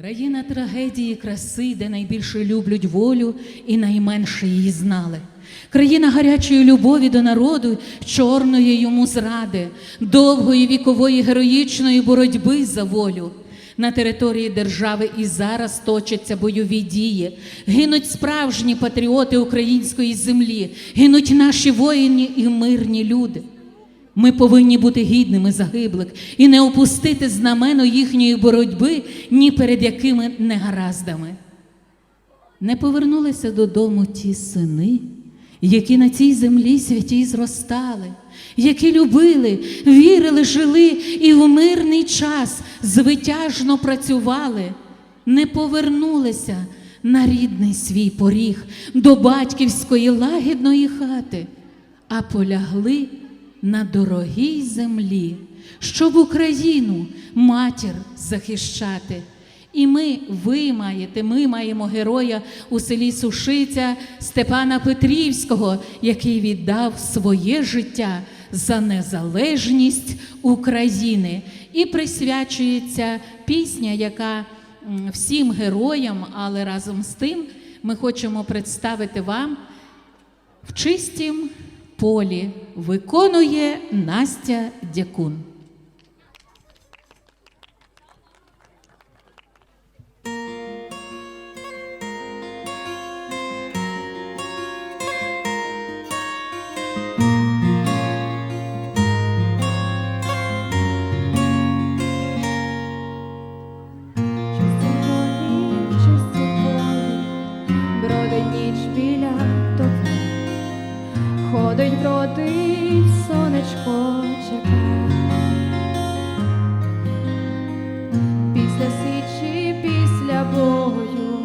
Країна трагедії, краси, де найбільше люблять волю і найменше її знали. Країна гарячої любові до народу, чорної йому зради, довгої вікової героїчної боротьби за волю. На території держави і зараз точаться бойові дії, гинуть справжні патріоти української землі, гинуть наші воїни і мирні люди. Ми повинні бути гідними загиблих і не опустити знамено їхньої боротьби ні перед якими негараздами. Не повернулися додому ті сини, які на цій землі святій зростали, які любили, вірили, жили і в мирний час звитяжно працювали, не повернулися на рідний свій поріг до батьківської лагідної хати, а полягли на дорогій землі, щоб Україну матір захищати. І ми, ви маєте, ми маємо героя у селі Сушиця Степана Петрівського, який віддав своє життя за незалежність України. І присвячується пісня, яка всім героям, але разом з тим ми хочемо представити вам в чистім полі виконує Настя Дякун. Ніч біля. Ходить, бродить, сонечко чекає. Після січі, після бою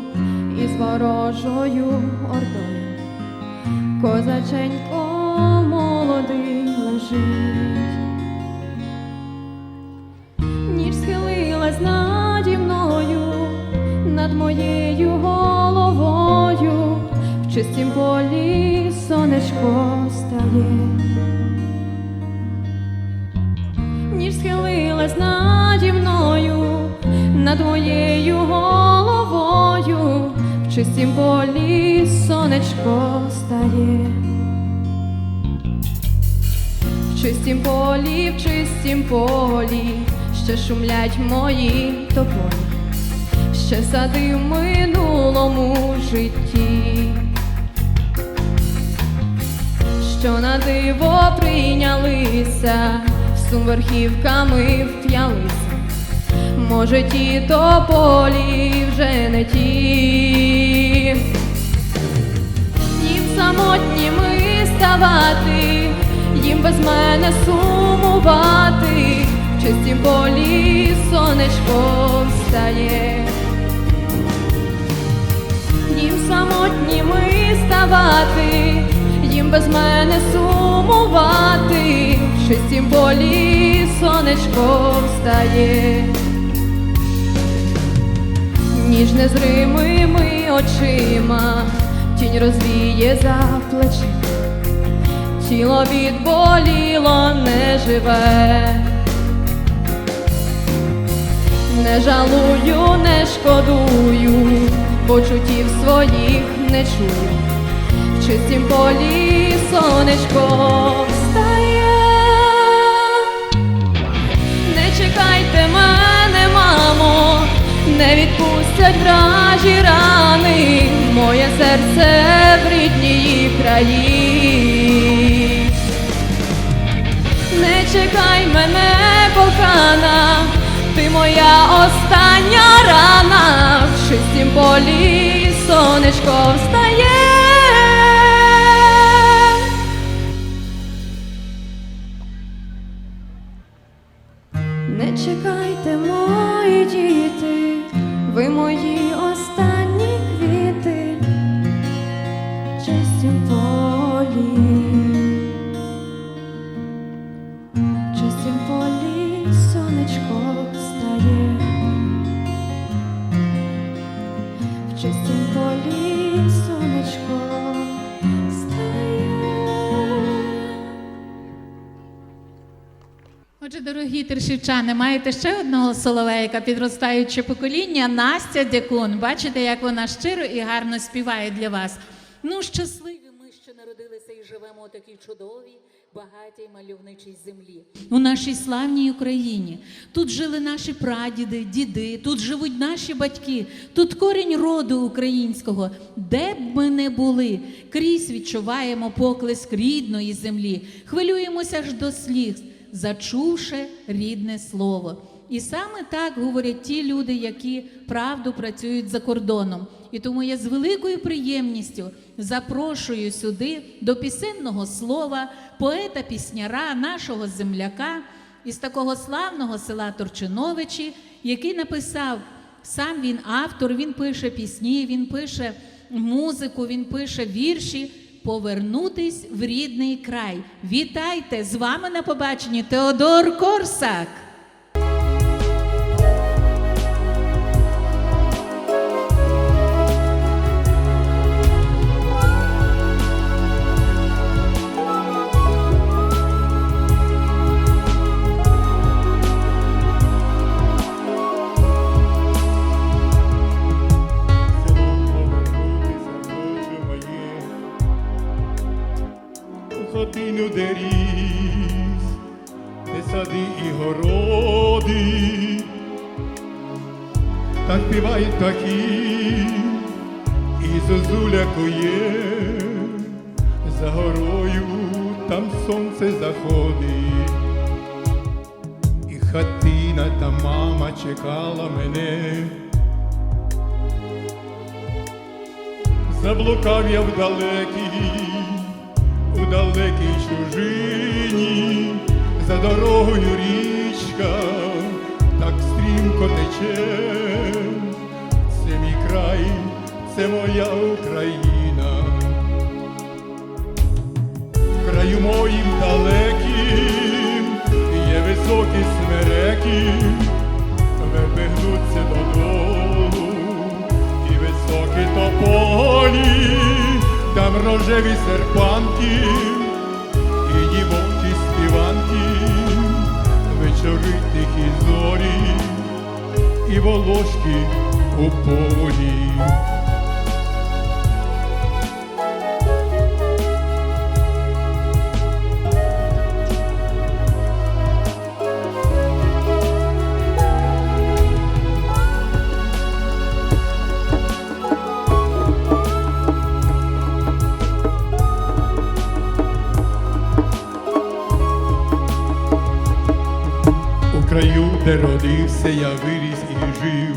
із ворожою ордою. Козаченько молодий лежить. Ніч схилилась наді мною, над моєю головою, в чистім полі сонечко стає. Ніч схилилась наді мною, над моєю головою, в чистім полі сонечко стає. В чистім полі, в чистім полі, ще шумлять мої тополі, ще сади в минулому житті, що на диво прийнялися, сум верхівками вп'ялися. Може, ті тополі вже не ті їм самотніми ставати, їм без мене сумувати, в чистім полі сонечко встає. Їм самотніми ставати, їм без мене сумувати, в чистім полі сонечко встає. Ніж незримими очима, тінь розвіє за плечима, тіло відболіло не живе, не жалую, не шкодую, почуттів своїх не чую, чистім полі сонечко встає. Не чекайте мене, мамо, не відпустять вражі рани, моє серце в рідній краї. Не чекай мене, кохана, ти моя остання рана, в чистім полі сонечко встає. Мої Дорогі тершівчани, маєте ще одного соловейка, підростаюче покоління Настя Дякун. Бачите, як вона щиро і гарно співає для вас. Ну, щасливі ми, що народилися і живемо у такій чудовій, багатій мальовничій землі. У нашій славній Україні. Тут жили наші прадіди, діди, тут живуть наші батьки, тут корінь роду українського. Де б ми не були, крізь відчуваємо поклик рідної землі, хвилюємося аж до сліз, зачувши рідне слово. І саме так говорять ті люди, які правду працюють за кордоном. І тому я з великою приємністю запрошую сюди до пісенного слова поета-пісняра, нашого земляка із такого славного села Торчиновичі, який написав сам він автор, він пише пісні, він пише музику, він пише вірші. Повернутись в рідний край. Вітайте! З вами на побаченні Теодор Корсак. Хатину, де ріс, де сади і городи, там співають птахи, і зозуля кує, за горою там сонце заходить. І хатина та мама чекала мене. Заблукав я в далекій, далекій чужині, за дорогою річка так стрімко тече. Це мій край, це моя Україна. В краю моїм далеким є високі смереки, там рожеві серпанки, і дівочі співанки, вечори тихі зорі, і волошки у полі. Краю, де родився, я виріс і жив,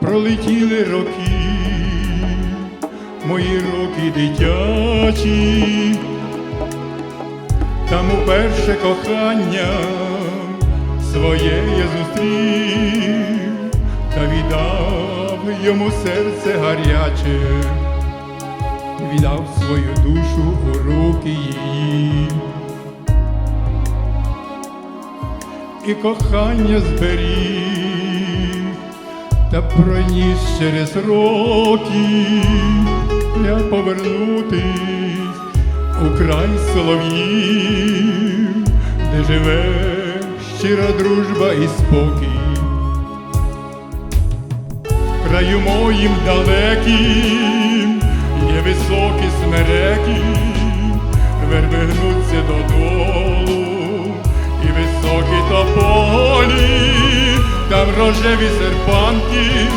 пролетіли роки, мої роки дитячі, там уперше кохання своє я зустрів та віддав йому серце гаряче, віддав свою душу у руки її. І кохання зберіг, та проніс через роки я повернутись у край солов'їв, де живе щира дружба і спокій. Краю моїм далеким є високі смереки, верби гнуться додолу, і високі тополі, там рожеві серпанки,